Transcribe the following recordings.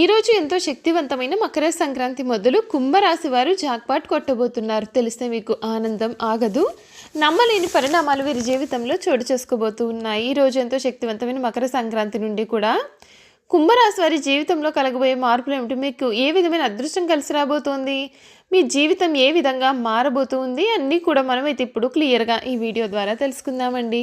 ఈరోజు ఎంతో శక్తివంతమైన మకర సంక్రాంతి మొదలు కుంభరాశి వారు జాక్పాట్ కొట్టబోతున్నారు. తెలిస్తే మీకు ఆనందం ఆగదు. నమ్మలేని పరిణామాలు వీరి జీవితంలో చోటు చేసుకోబోతూ ఉన్నాయి. ఈరోజు ఎంతో శక్తివంతమైన మకర సంక్రాంతి నుండి కూడా కుంభరాశి వారి జీవితంలో కలగబోయే మార్పులు ఏమిటి? మీకు ఏ విధమైన అదృష్టం కలిసి రాబోతోంది? మీ జీవితం ఏ విధంగా మారబోతుంది? అన్నీ కూడా మనమైతే ఇప్పుడు క్లియర్గా ఈ వీడియో ద్వారా తెలుసుకుందామండి.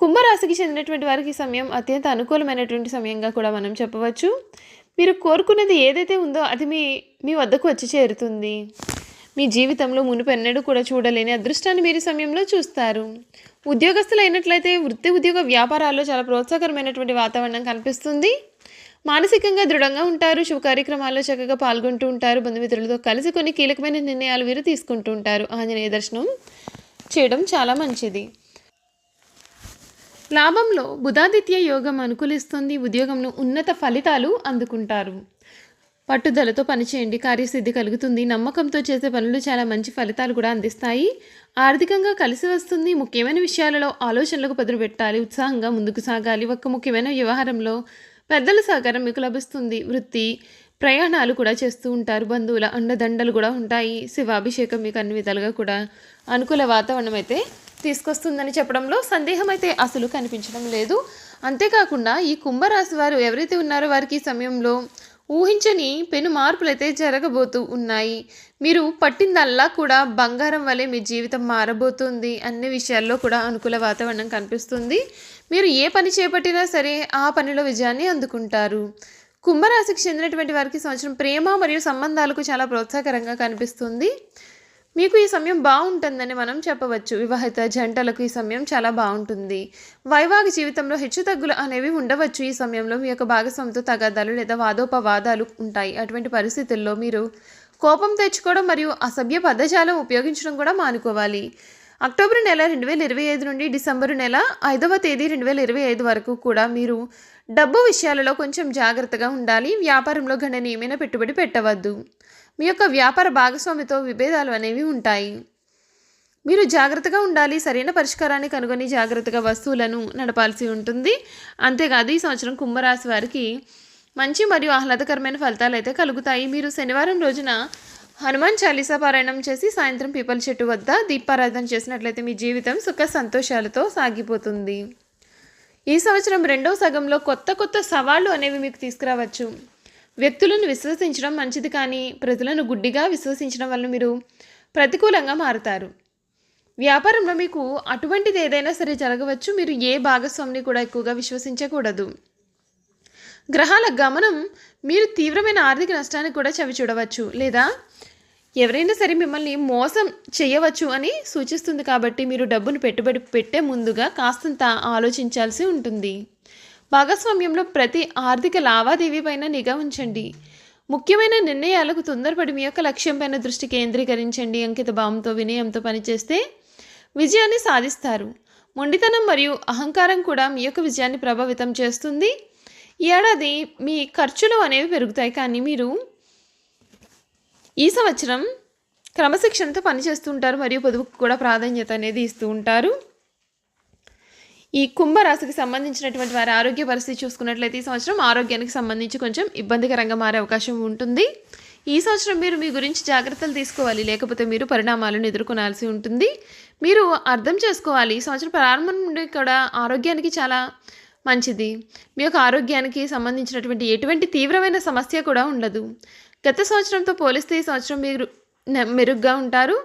కుంభరాశికి చెందినటువంటి వారికి సమయం అత్యంత అనుకూలమైనటువంటి సమయంగా కూడా మనం చెప్పవచ్చు. మీరు కోరుకున్నది ఏదైతే ఉందో అది మీ మీ వద్దకు వచ్చి చేరుతుంది. మీ జీవితంలో మునుపెన్నడూ కూడా చూడలేని అదృష్టాన్ని మీరు సమయంలో చూస్తారు. ఉద్యోగస్తులు అయినట్లయితే వృత్తి ఉద్యోగ వ్యాపారాల్లో చాలా ప్రోత్సాహకరమైనటువంటి వాతావరణం కనిపిస్తుంది. మానసికంగా దృఢంగా ఉంటారు శుభ కార్యక్రమాల్లో చక్కగా పాల్గొంటూ ఉంటారు బంధుమిత్రులతో కలిసి కొన్ని కీలకమైన నిర్ణయాలు వీరు తీసుకుంటూ ఉంటారు. ఆంజనేయ దర్శనం చేయడం చాలా మంచిది. లాభంలో బుధాదిత్య యోగం అనుకూలిస్తుంది ఉద్యోగంలో ఉన్నత ఫలితాలు అందుకుంటారు. పట్టుదలతో పనిచేయండి కార్యసిద్ధి కలుగుతుంది నమ్మకంతో చేసే పనులు చాలా మంచి ఫలితాలు కూడా అందిస్తాయి. ఆర్థికంగా కలిసి వస్తుంది ముఖ్యమైన విషయాలలో ఆలోచనలకు పదును పెట్టాలి ఉత్సాహంగా ముందుకు సాగాలి. ఒక్క ముఖ్యమైన వ్యవహారంలో పెద్దల సహకారం మీకు లభిస్తుంది. వృత్తి ప్రయాణాలు కూడా చేస్తూ ఉంటారు. బంధువుల అండదండలు కూడా ఉంటాయి. శివాభిషేకం మీకు అన్ని విధాలుగా కూడా అనుకూల వాతావరణం అయితే తీసుకొస్తుందని చెప్పడంలో సందేహం అయితే అసలు కనిపించడం లేదు. అంతేకాకుండా ఈ కుంభరాశి వారు ఎవరైతే ఉన్నారో వారికి ఈ సమయంలో ఊహించని పెను మార్పులు అయితే జరగబోతూ ఉన్నాయి. మీరు పట్టిందల్లా కూడా బంగారం వలె మీ జీవితం మారబోతుంది అన్ని విషయాల్లో కూడా అనుకూల వాతావరణం కనిపిస్తుంది. మీరు ఏ పని చేపట్టినా సరే ఆ పనిలో విజయాన్ని అందుకుంటారు. కుంభరాశికి చెందినటువంటి వారికి సంవత్సరం ప్రేమ మరియు సంబంధాలకు చాలా ప్రోత్సాహకరంగా కనిపిస్తుంది. మీకు ఈ సమయం బాగుంటుందని మనం చెప్పవచ్చు. వివాహిత జంటలకు ఈ సమయం చాలా బాగుంటుంది. వైవాహిక జీవితంలో హెచ్చుతగ్గులు అనేవి ఉండవచ్చు. ఈ సమయంలో మీ యొక్క భాగస్వామితో తగాదాలు లేదా వాదోపవాదాలు ఉంటాయి. అటువంటి పరిస్థితుల్లో మీరు కోపం తెచ్చుకోవడం మరియు అసభ్య పదజాలం ఉపయోగించడం కూడా మానుకోవాలి. అక్టోబర్ నెల రెండు వేల ఇరవై ఐదు నుండి డిసెంబర్ నెల ఐదవ తేదీ రెండు వేల ఇరవై ఐదు వరకు కూడా మీరు డబ్బు విషయాలలో కొంచెం జాగ్రత్తగా ఉండాలి. వ్యాపారంలో గణనీయమైన పెట్టుబడి పెట్టవద్దు. మీ యొక్క వ్యాపార భాగస్వామితో విభేదాలు అనేవి ఉంటాయి. మీరు జాగ్రత్తగా ఉండాలి. సరైన పరిష్కారాన్ని కనుగొని జాగ్రత్తగా వస్తువులను నడపాల్సి ఉంటుంది. అంతేకాదు ఈ సంవత్సరం కుంభరాశి వారికి మంచి మరియు ఆహ్లాదకరమైన ఫలితాలు అయితే కలుగుతాయి. మీరు శనివారం రోజున హనుమాన్ చాలీసా పారాయణం చేసి సాయంత్రం పీపల చెట్టు వద్ద దీపారాధన చేసినట్లయితే మీ జీవితం సుఖ సంతోషాలతో సాగిపోతుంది. ఈ సంవత్సరం రెండవ సగంలో కొత్త కొత్త సవాళ్ళు అనేవి మీకు తీసుకురావచ్చు. వ్యక్తులను విశ్వసించడం మంచిది కానీ ప్రజలను గుడ్డిగా విశ్వసించడం వల్ల మీరు ప్రతికూలంగా మారుతారు. వ్యాపారంలో మీకు అటువంటిది ఏదైనా సరే జరగవచ్చు. మీరు ఏ భాగస్వామిని కూడా ఎక్కువగా విశ్వసించకూడదు. గ్రహాల గమనం మీరు తీవ్రమైన ఆర్థిక నష్టానికి కూడా చవి చూడవచ్చు లేదా ఎవరైనా సరే మిమ్మల్ని మోసం చేయవచ్చు అని సూచిస్తుంది కాబట్టి మీరు డబ్బును పెట్టుబడి పెట్టే ముందుగా కాస్తంత ఆలోచించాల్సి ఉంటుంది. భాగస్వామ్యంలో ప్రతి ఆర్థిక లావాదేవీ పైన నిఘా ఉంచండి. ముఖ్యమైన నిర్ణయాలకు తొందరపడి మీ యొక్క లక్ష్యం పైన దృష్టి కేంద్రీకరించండి. అంకిత భావంతో వినయంతో పనిచేస్తే విజయాన్ని సాధిస్తారు. మొండితనం మరియు అహంకారం కూడా మీ యొక్క విజయాన్ని ప్రభావితం చేస్తుంది. ఈ ఏడాది మీ ఖర్చులు అనేవి పెరుగుతాయి. కానీ మీరు ఈ సంవత్సరం క్రమశిక్షణతో పనిచేస్తుంటారు మరియు పొదుపుకు కూడా ప్రాధాన్యత అనేది ఇస్తూ ఉంటారు. ఈ కుంభరాశికి సంబంధించినటువంటి వారి ఆరోగ్య పరిస్థితి చూసుకున్నట్లయితే ఈ సంవత్సరం ఆరోగ్యానికి సంబంధించి కొంచెం ఇబ్బందికరంగా మారే అవకాశం ఉంటుంది. ఈ సంవత్సరం మీరు మీ గురించి జాగ్రత్తలు తీసుకోవాలి లేకపోతే మీరు పరిణామాలను ఎదుర్కొనాల్సి ఉంటుంది. మీరు అర్థం చేసుకోవాలి ఈ సంవత్సరం ప్రారంభం నుండి కూడా ఆరోగ్యానికి చాలా మంచిది. మీ యొక్క ఆరోగ్యానికి సంబంధించినటువంటి ఎటువంటి తీవ్రమైన సమస్య కూడా ఉండదు. గత సంవత్సరంతో పోలిస్తే ఈ సంవత్సరం మీరు మెరుగ్గా ఉంటారు.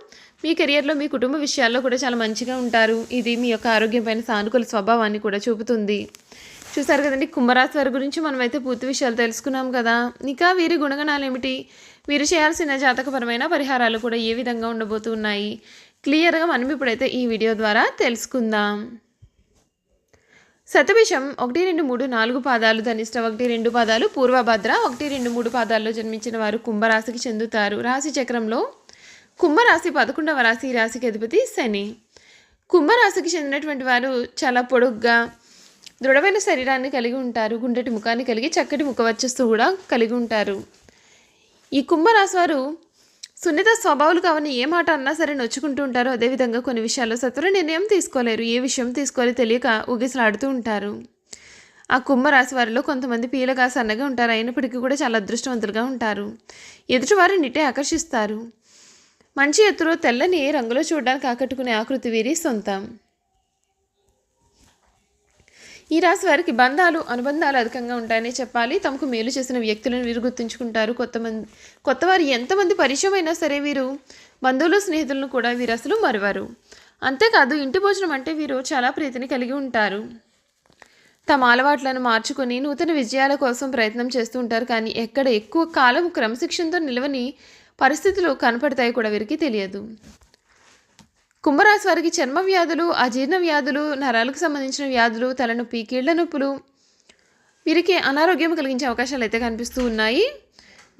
మీ కెరియర్లో మీ కుటుంబ విషయాల్లో కూడా చాలా మంచిగా ఉంటారు. ఇది మీ యొక్క ఆరోగ్యం పైన సానుకూల స్వభావాన్ని కూడా చూపుతుంది. చూసారు కదండి కుంభరాశి వారి గురించి మనమైతే పూర్తి విషయాలు తెలుసుకున్నాం కదా. ఇంకా వీరి గుణగణాలు ఏమిటి వీరు చేయాల్సిన జాతకపరమైన పరిహారాలు కూడా ఏ విధంగా ఉండబోతున్నాయి? క్లియర్గా మనం ఇప్పుడైతే ఈ వీడియో ద్వారా తెలుసుకుందాం. శతభిషం ఒకటి రెండు మూడు నాలుగు పాదాలు ధనిష్ట ఒకటి రెండు పాదాలు పూర్వభద్ర ఒకటి రెండు మూడు పాదాల్లో జన్మించిన వారు కుంభరాశికి చెందుతారు. రాశి చక్రంలో కుంభరాశి పదకొండవ రాశి రాశికి అధిపతి శని. కుంభరాశికి చెందినటువంటి వారు చాలా పొడుగ్గా దృఢమైన శరీరాన్ని కలిగి ఉంటారు. గుండెటి ముఖాన్ని కలిగి చక్కటి ముఖ కూడా కలిగి ఉంటారు. ఈ కుంభరాశి వారు సున్నిత స్వభావాలు కావని ఏ మాట అన్నా సరే నొచ్చుకుంటూ ఉంటారు. అదేవిధంగా కొన్ని విషయాల్లో సత్వర నిర్ణయం తీసుకోలేరు. ఏ విషయం తీసుకోవాలి తెలియక ఊగిసలాడుతూ ఉంటారు. ఆ కుంభరాశి వారిలో కొంతమంది పీలగా సన్నగా ఉంటారు. అయినప్పటికీ కూడా చాలా అదృష్టవంతులుగా ఉంటారు. ఎదుటివారు నిటే ఆకర్షిస్తారు. మంచి ఎత్తులో తెల్లని రంగులో చూడడానికి ఆకట్టుకునే ఆకృతి వీరి సొంతం. ఈ రాశి వారికి బంధాలు అనుబంధాలు అధికంగా ఉంటాయని చెప్పాలి. తమకు మేలు చేసిన వ్యక్తులను వీరు గుర్తుంచుకుంటారు. కొత్త మంది కొత్త వారు ఎంతమంది పరిచయం అయినా సరే వీరు బంధువులు స్నేహితులను కూడా వీరు అసలు మరువారు. అంతేకాదు ఇంటి భోజనం అంటే వీరు చాలా ప్రీతిని కలిగి ఉంటారు. తమ అలవాట్లను మార్చుకొని నూతన విజయాల కోసం ప్రయత్నం చేస్తూ ఉంటారు. కానీ ఎక్కడ ఎక్కువ కాలం క్రమశిక్షణతో నిలవని పరిస్థితులు కనపడతాయి కూడా వీరికి తెలియదు. కుంభరాశి వారికి చర్మ వ్యాధులు అజీర్ణ వ్యాధులు నరాలకు సంబంధించిన వ్యాధులు తలనొప్పి కీళ్ళ నొప్పులు వీరికి అనారోగ్యం కలిగించే అవకాశాలు అయితే కనిపిస్తూ ఉన్నాయి.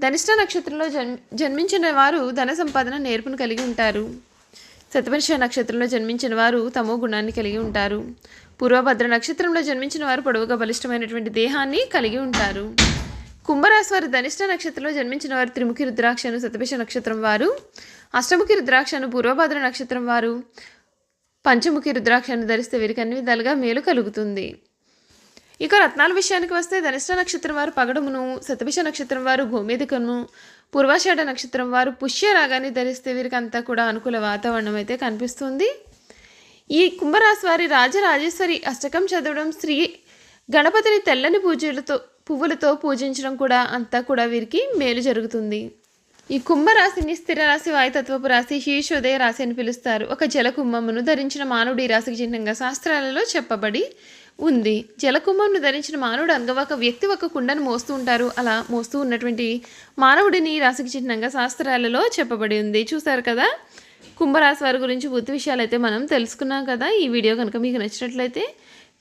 ధనిష్ట నక్షత్రంలో జన్ జన్మించిన వారు ధన సంపాదన నేర్పును కలిగి ఉంటారు. శతపరిష నక్షత్రంలో జన్మించిన వారు తమో గుణాన్ని కలిగి ఉంటారు. పూర్వభద్ర నక్షత్రంలో జన్మించిన వారు పొడవుగా బలిష్టమైనటువంటి దేహాన్ని కలిగి ఉంటారు. కుంభరాశి వారు ధనిష్ట నక్షత్రంలో జన్మించిన వారు త్రిముఖి రుద్రాక్షను సతభిష నక్షత్రం వారు అష్టముఖి రుద్రాక్షను పూర్వభద్ర నక్షత్రం వారు పంచముఖి రుద్రాక్షను ధరిస్తే వీరికి అన్ని విధాలుగా మేలు కలుగుతుంది. ఇక రత్నాల విషయానికి వస్తే ధనిష్ట నక్షత్రం వారు పగడమును సతభిష నక్షత్రం వారు గోమేదికను పూర్వాషాఢ నక్షత్రం వారు పుష్య రాగాన్ని ధరిస్తే వీరికి అంతా కూడా అనుకూల వాతావరణం అయితే కనిపిస్తుంది. ఈ కుంభరాశి వారి రాజరాజేశ్వరి అష్టకం చదవడం శ్రీ గణపతిని తెల్లని పూజలతో పువ్వులతో పూజించడం కూడా అంతా కూడా వీరికి మేలు జరుగుతుంది. ఈ కుంభరాశిని స్థిర రాశి వాయుతత్వపు రాశి శీర్షోదయ రాశి అని పిలుస్తారు. ఒక జలకుంభమును ధరించిన మానవుడు ఈ రాశికి చిహ్నంగా శాస్త్రాలలో చెప్పబడి ఉంది. జలకుంభంను ధరించిన మానవుడు అనగా ఒక వ్యక్తి ఒక కుండను మోస్తూ ఉంటారు. అలా మోస్తూ ఉన్నటువంటి మానవుడిని ఈ రాశికి చిహ్నంగా శాస్త్రాలలో చెప్పబడి ఉంది. చూసారు కదా? కుంభరాశి వారి గురించి పూర్తి విషయాలు అయితే మనం తెలుసుకున్నాం కదా. ఈ వీడియో కనుక మీకు నచ్చినట్లయితే